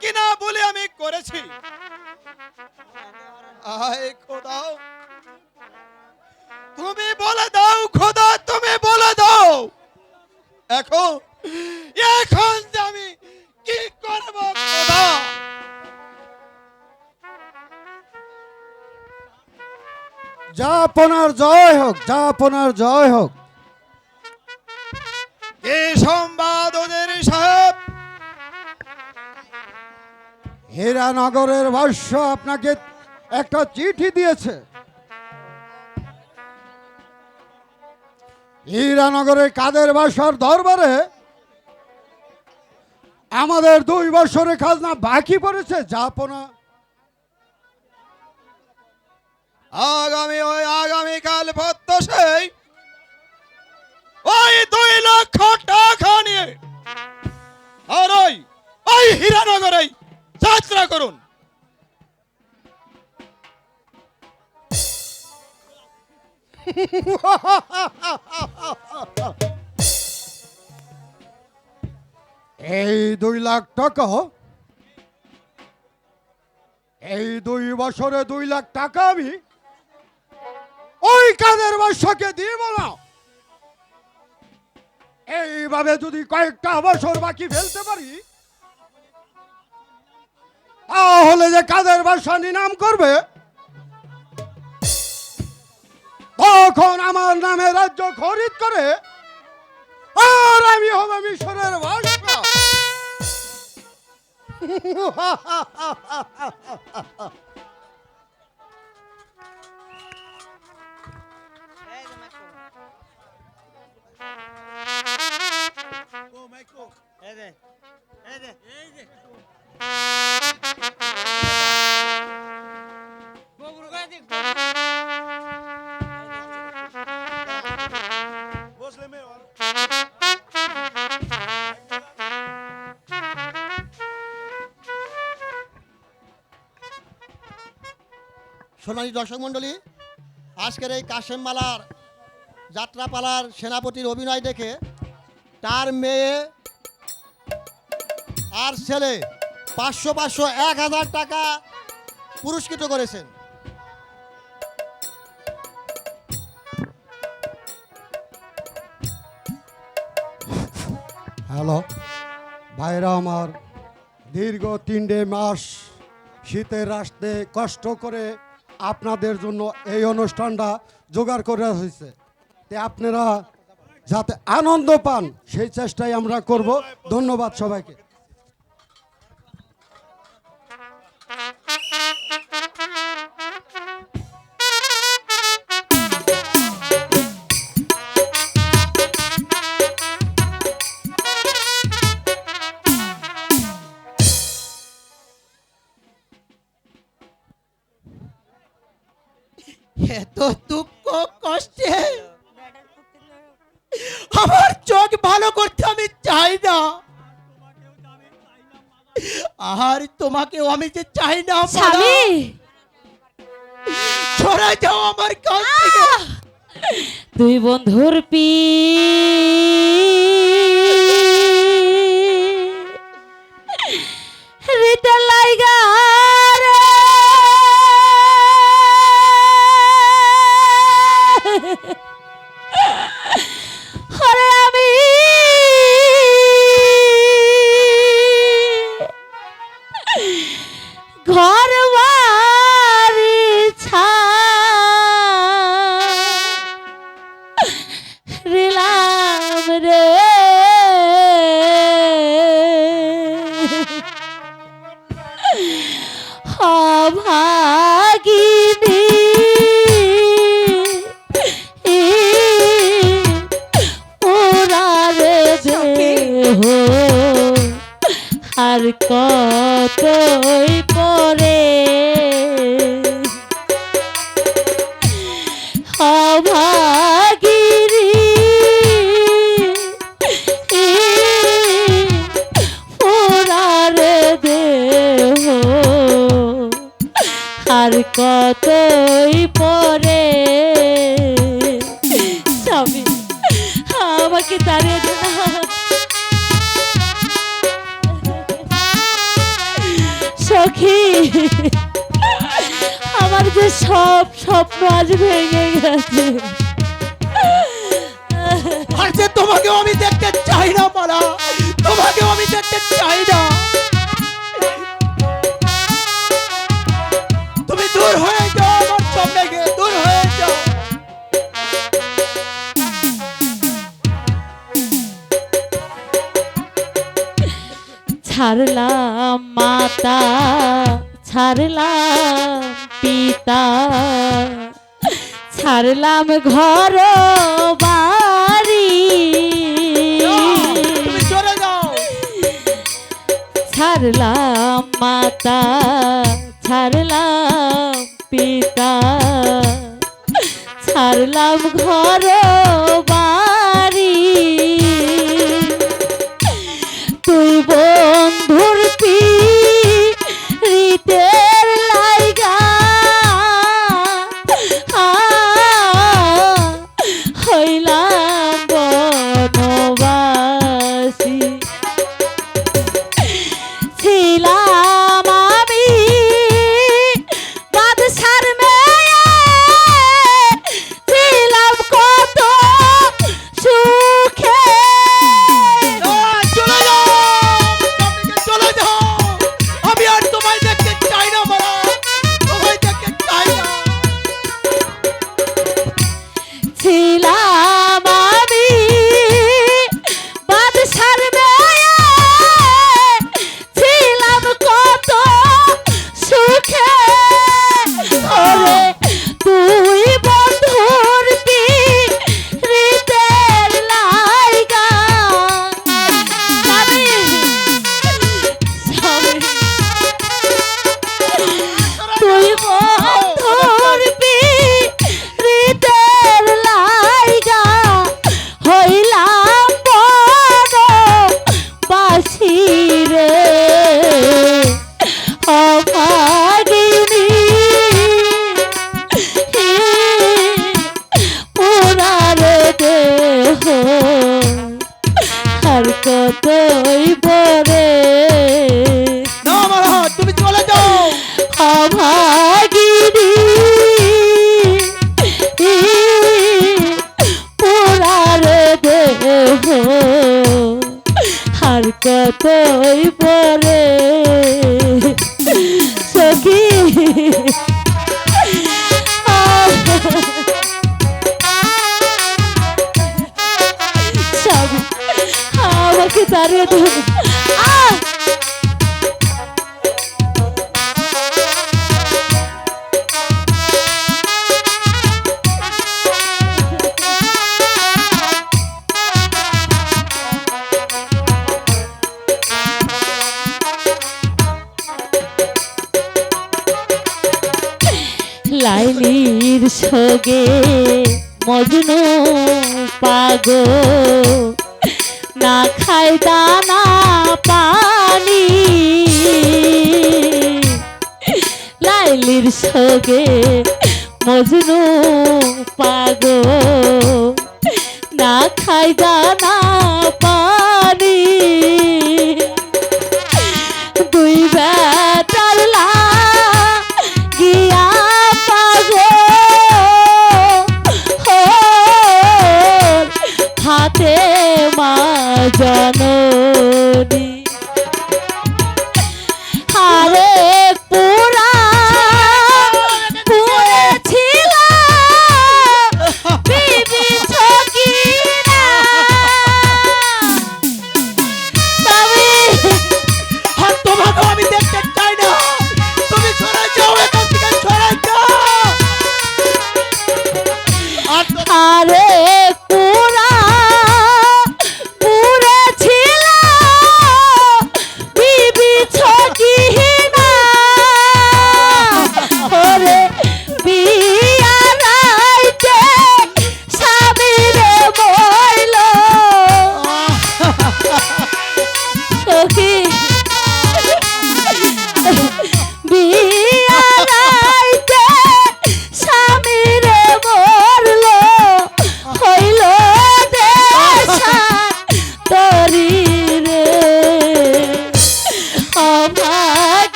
কিনা বলে আমি করেছি। তুমি বলে দাও খোদা, তুমি বলে দাও। এখন এখন যে আমি কি করব খোদা? যা আপনার জয় হোক যা আপনার জয় হোক। কি সংবাদ হীরানগরের ভাষ্য আপনাকে একটা চিঠি দিয়েছে। হীরানগরের কাদের বাসার দরবারে আমাদের দুই বছরের খাজনা বাকি পড়েছে যাপনা আগামী ওই আগামীকাল প্রত্যশই ওই দুই লক্ষ টাকা নিয়ে আর ওই ওই হীরানগরে যাত্রা করুন। এই দুই লাখ টাকা, এই দুই বছরে দুই লাখ টাকা আমি ওই কাদের বাসাকে দিব না। এইভাবে যদি কয়েকটা বছর বাকি ফেলতে পারি তাহলে যে কাদের বাসা নিনাম করবে? তখন আমার নামে রাজ্য খরিদ করে আর আমি হব মিশরের বাদশা সোনালী দর্শক মণ্ডলী, আজকের এই কাশেম মালার যাত্রাপালার সেনাপতির অভিনয় দেখে তার মেয়ে আর ছেলে পাঁচশো পাঁচশো এক হাজার টাকা পুরস্কৃত করেছেন। হ্যালো, ভাইরা আমার, দীর্ঘ তিনটে মাস শীতের রাস্তে কষ্ট করে আপনাদের জন্য এই অনুষ্ঠানটা জোগাড় করা হয়েছে। তে আপনারা যাতে আনন্দ পান, সেই চেষ্টাই আমরা করব। ধন্যবাদ সবাইকে। স্বামী! সরে যাও আমার কাছ থেকে। দুই বন্ধুর পি আর সখী। আমার যে সব স্বপ্ন আজ ভেঙে গেছে। আর যে তোমাকেও আমি দেখতে চাই না, মালা। তোমাকেও আমি দেখতে চাই না। তুমি দূর হয়ে যাও আমার সামনে ছাড়লাম মাতা, ছাড়লাম পিতা। ছাড়লাম ঘর, বাড়ি। ছাড়লাম মাতা, ছাড়লাম পিতা। ছাড়লাম ঘর, বাড়ি। তুই বন্ধুর কতই বরে তুমি চলে যাও। অভাগিনী সগে মজনু পাগো না খাই দানা পানি। লাইলির সগে মজনু পাগো না খাই দানা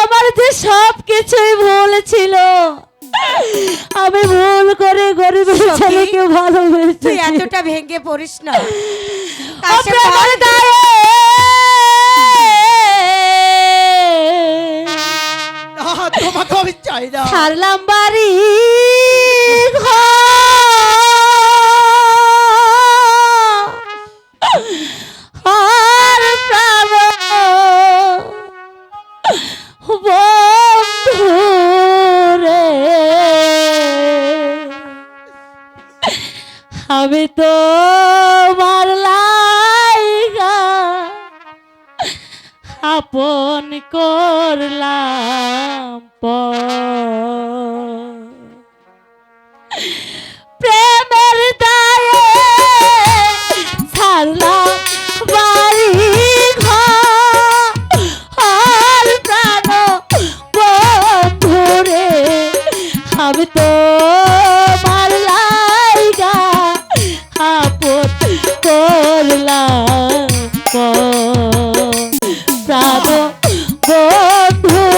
আমার যে সব কিছুই ভুল ছিল আমি ভুল করে গরিব ছেলেকে ভালোবেসেছি। তুই এতটা ভেঙে পড়িস না। তোমাকে আমি চাই না। হারলাম বাড়ি ঘর আমি তো মারলাইগা আপন করলাম পর Santo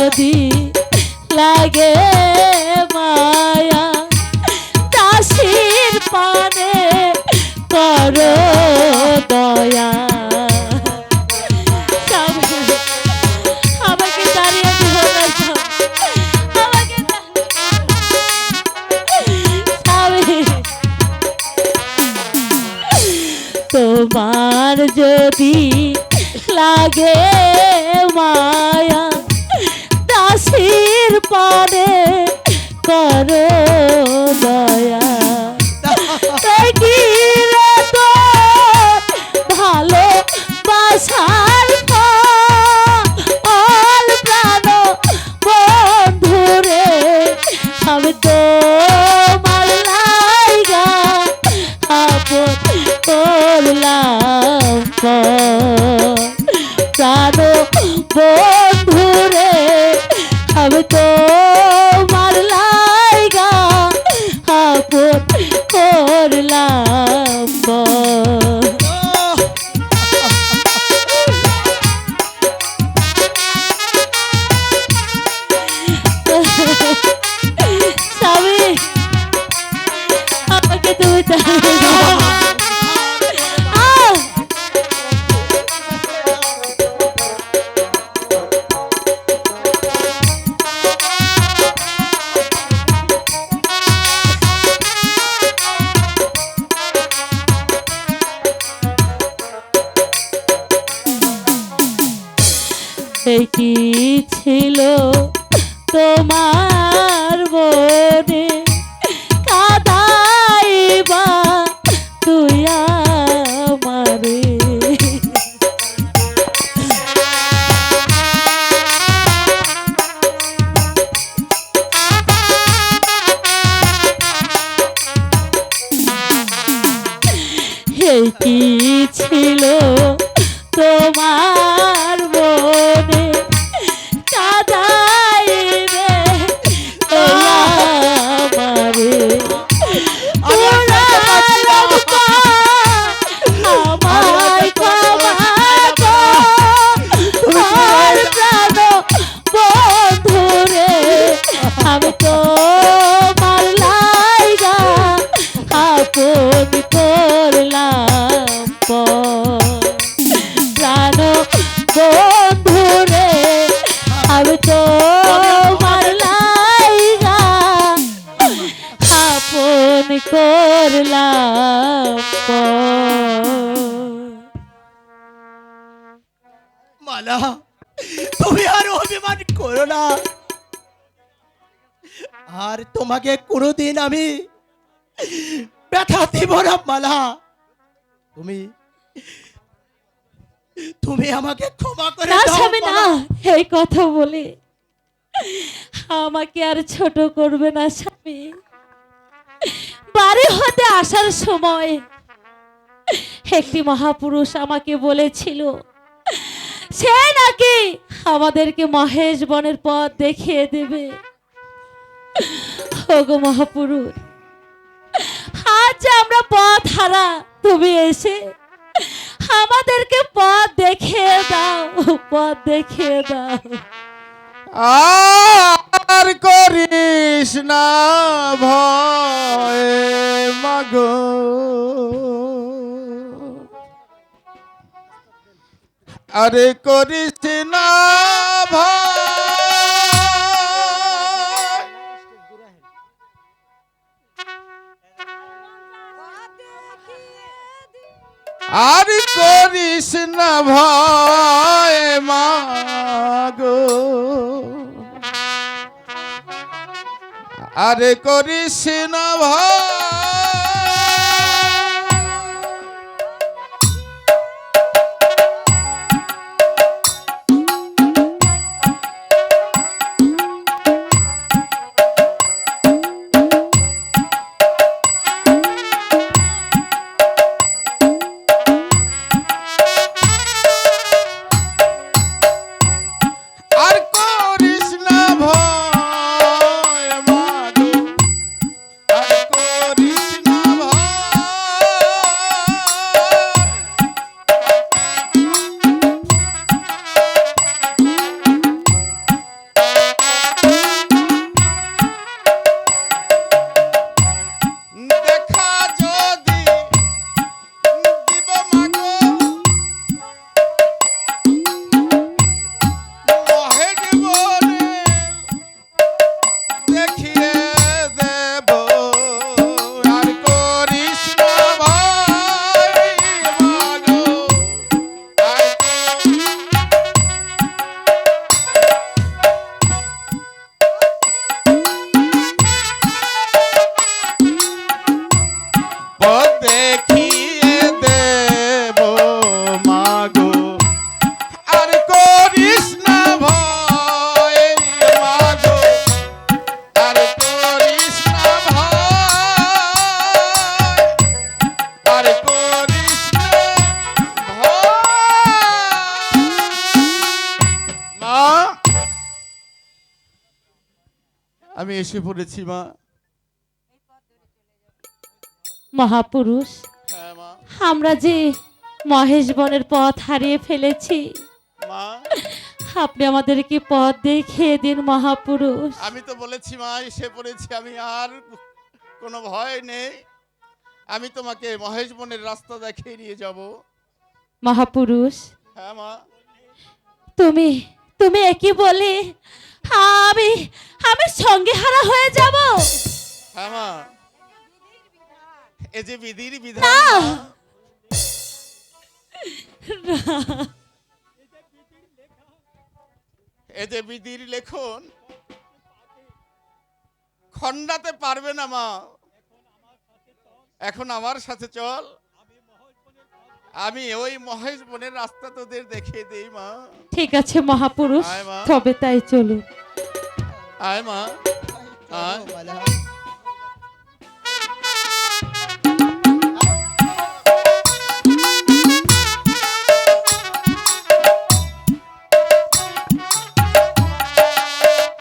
যদি লাগে মায়া দাসির পানে কর দয়া। আমাকে দাঁড়িয়ে দিও তোমার যদি লাগে মা করে করো। সে কি ছিল? তোমার বই মালা তুমি আর অভিমান করো না। আর তোমাকে কোনোদিন আমি ব্যথা দিব না মালা। তুমি তুমি আমাকে ক্ষমা করে দাও স্বামী না। এই কথা বলে। আমাকে আর ছোট করবে না স্বামী। বাড়ি হতে আসার সময় একটি মহাপুরুষ আমাকে বলেছিল সে নাকি আমাদেরকে মহেশ বনের পথ দেখিয়ে দেবে। ওগো মহাপুরুষ, আজ আমরা পথ হারা, তুমি এসে আমাদেরকে পথ দেখিয়ে দাও, পথ দেখিয়ে দাও। আর করিস না ভয় মাগো। আরে করিস না আর করিস না ভয় মাগো আরে করিস না ভয় আমি এসে পড়েছি মা। মহাপুরুষ হ্যাঁ মা। আমরা যে মহেশ বনের পথ হারিয়ে ফেলেছি মা। আপনি আমাদেরকে পথ দেখিয়ে দিন মহাপুরুষ। আমি তো বলেছি মা এসে পড়েছি আমি আর কোনো ভয় নেই। আমি তোমাকে মহেশ বনের রাস্তা দেখিয়ে নিয়ে যাব। মহাপুরুষ হ্যাঁ মা। তুমি তুমি একই বলে আমি আমি সঙ্গে হারা হয়ে যাব। হ্যাঁ মা এ যে বিধির বিধান। না। এ যে বিধির লেখন। খণ্ডাতে পারবে না মা। এখন আমার সাথে চল। আমি ওই মহেশ বনের রাস্তা তোদের দেখিয়ে দেই মা। ঠিক আছে মহাপুরুষ তবে তাই চলুন আয় মা। আয়।